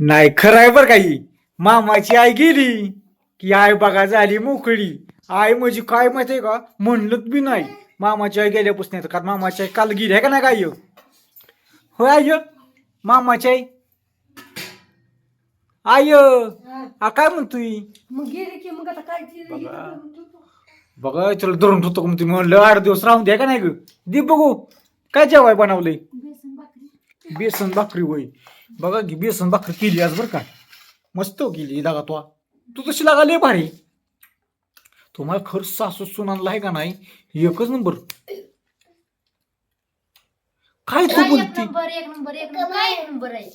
नाही खरं आहे बरं काही मामाची आई गेली की आई बघा झाली मोकळी. आई म्हणजे काय माहिती आहे का? म्हणलं बी नाही. मामाची आई गेल्यापासून येतं. कारण मामाची आई काल गेली आहे का नाही काय होय आय मामाची आई? आय आ काय म्हणतोय? मग गेले की मग आता काय ते हे बघा. बघा तुला धरून ठेवतो का तुम्ही म्हणलं आठ दिवस राहून द्या का नाही ग? दे बघू. काय जेवाय बनवलंय? बेसन भाकरी होय. बघा की बेसन भाकरी केली आज बरं का. मस्त केली लागा तो. तू तशी लागा लय भारी. तुम्हाला खर्च सासू सुनाला आहे का नाही एकच नंबर. काय तू बोलती? नंबर एक नंबर एक नंबर काय एक नंबर आहे?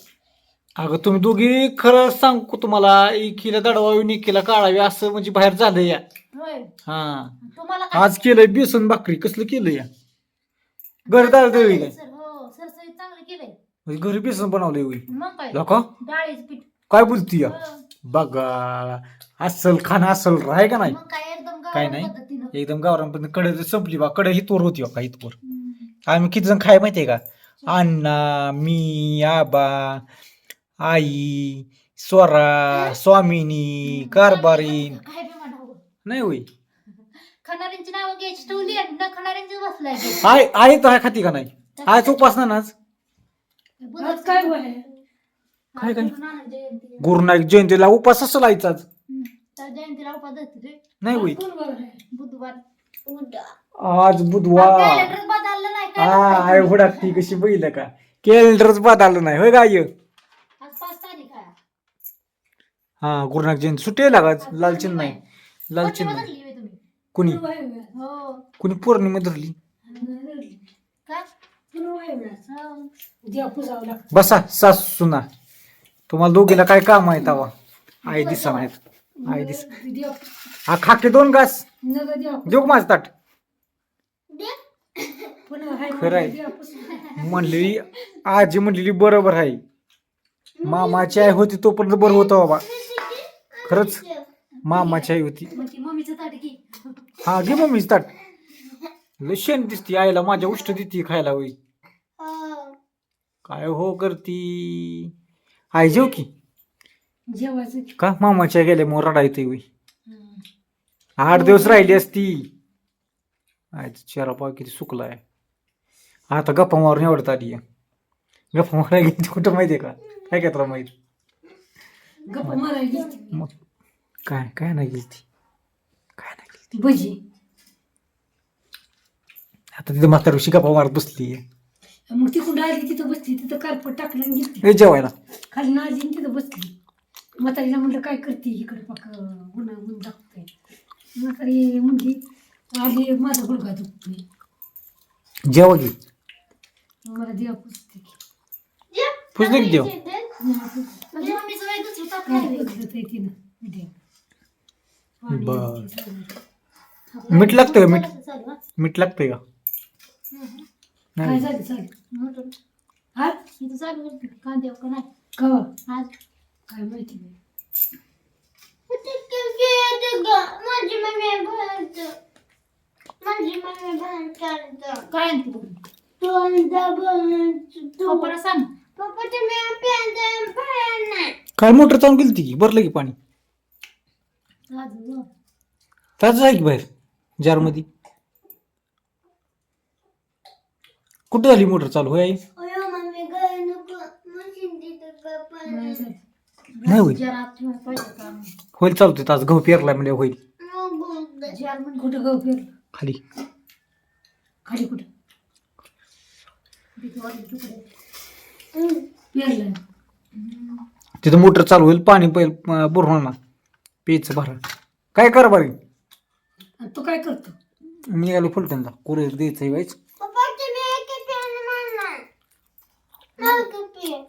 अगं तुम्ही दोघी खरं सांगू तुम्हाला एकीला दडवावी एकीला काढावी असं म्हणजे बाहेर झालं या. होय. हा. तुम्हाला काय आज केलंय बेसन भाकरी कसलं केलं या? घरदार दळी काय? सर हो सरसरीत चांगलं केलंय. म्हणजे घरी बेसन बनवलंय होय. मग काय? लोका? डाळीचं पीठ. काय बोलती हो. बघा अस्सल खाणं अस्सल राय का नाही? मग काय एकदम काय गावरान नाही? पद्धतीनं. एकदम गावरान पण कडे संपली बा कडे ही तोर होती बा काही तोर. हम्म. आम्ही किती जण खाय माहितीये का? अण्णा मी आबा आई स्वरा स्वामिनी कारभारीन काय बी म्हणावं नाही होई खाणाऱ्यांची नावं घ्यायची ठेवली आणि न खाणाऱ्यांची बसलाय. आई तर खाती का नाही? आय तू उपास आज काय काय गुरुनायक जयंतीला उपास असं लायचा आज हम्म. त्या जयंतीला उपास धरते रे. नाही होई. बुधवार. आज बुधवार. कॅलेंडर बदललं नाही काय हा आय हुडाकती कशी बघितलं का? कॅलेंडरच बदललं नाही होय गाय आज पाच तारीख आहे. हा गुरुनानक जयंती सुट्टी आहे लागा लालचीन नाही. लालचीन पौर्णिमा नाही. धरली होय तुम्ही. कुणी? हो. कुणी पौर्णिमा धरली. बसा सास सुना. तुम्हाला दोघीला काय काम आहे तवा आई दिसा नाहीत. आई दिस. हा खाके दोन घास. देऊ माझं ताट? खरं आहे. म्हणलेली आजी म्हणलेली बरोबर आहे. मामाची आई होती तोपर्यंत बरं होतं बाबा. खरंच मामाची आई होती. हा घे मम्मीच ताट. लय शेण दिसती आईला माझ्या उष्ट देते खायला होई. काय हो करती? आई जेव की. जेवायचं का. मामाच्या गेल्या मग रडा येते होई आठ दिवस राहिली असती. आयचं चेहरा पाव किती सुकलाय. आता गप्पा मारून एवढत आली आहे. गप्पा मारायला गेली कुठं माहितीये का? काय काय तुला माहीत? गप्पा मारायला. मग काय? काय नाही गेली ती. काय नाही गेली भजी. आता तिथं म्हातारीशी गप्पा मारत बसली. मग तिकडून आली तिथं बसली तिथं कारपट टाकलं आणि गेली. हे जेवायला. खाली नाजी आणि तिथं बसली. म्हातारीला म्हणलं काय करते इकडे पाक उन्हा ऊन दाखवते म्हातारी म्हणली आली माझा गुडघा दुखतोय. जेवा की. मला देवा पुसते पुजले की देव? मीठ लागतंय का? मीठ मीठ लागतंय का? काय नाही. झालं? चालेल हा इथं चालू कांदे का नाही? कवा आज काय माहिती नाही माझी मम्मी भरत. माझी मम्मी भरत काय आणते बघ दोनदा भरत. पप्पाला सांग. पप्पा तुम्ही प्यायचं भरणार काय मोटर चालून गेली ती भरलं की पाणी? आज. त्याच आहे की बाहेर? जारमध्ये कुठं झाली मोटर चालू? होय आई? अयो मम्मी घर नको मशीन तिथं का नाही होईल. जरा आत ठेवायला पाहिजे का होईल चालतंय. आज गहू पेरलाय म्हणजे होईल. जार कुठं गाव फिरलं खाली. खाली कुठं? भीती वाटली तुकडे. पेरलं तिथं मोटर चालू होईल पाणी पहिलं बुरवणार ना प्यायचं भरा. काय कर बारी? आणि तू काय करतो? मी निघालो फुलटणला. कुरे द्यायचं व्हायचं पप्पा तुम्ही एक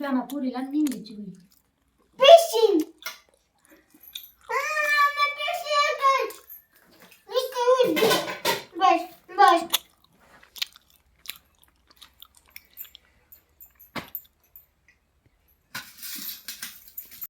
पेन मारणार मला पुरीला निघायची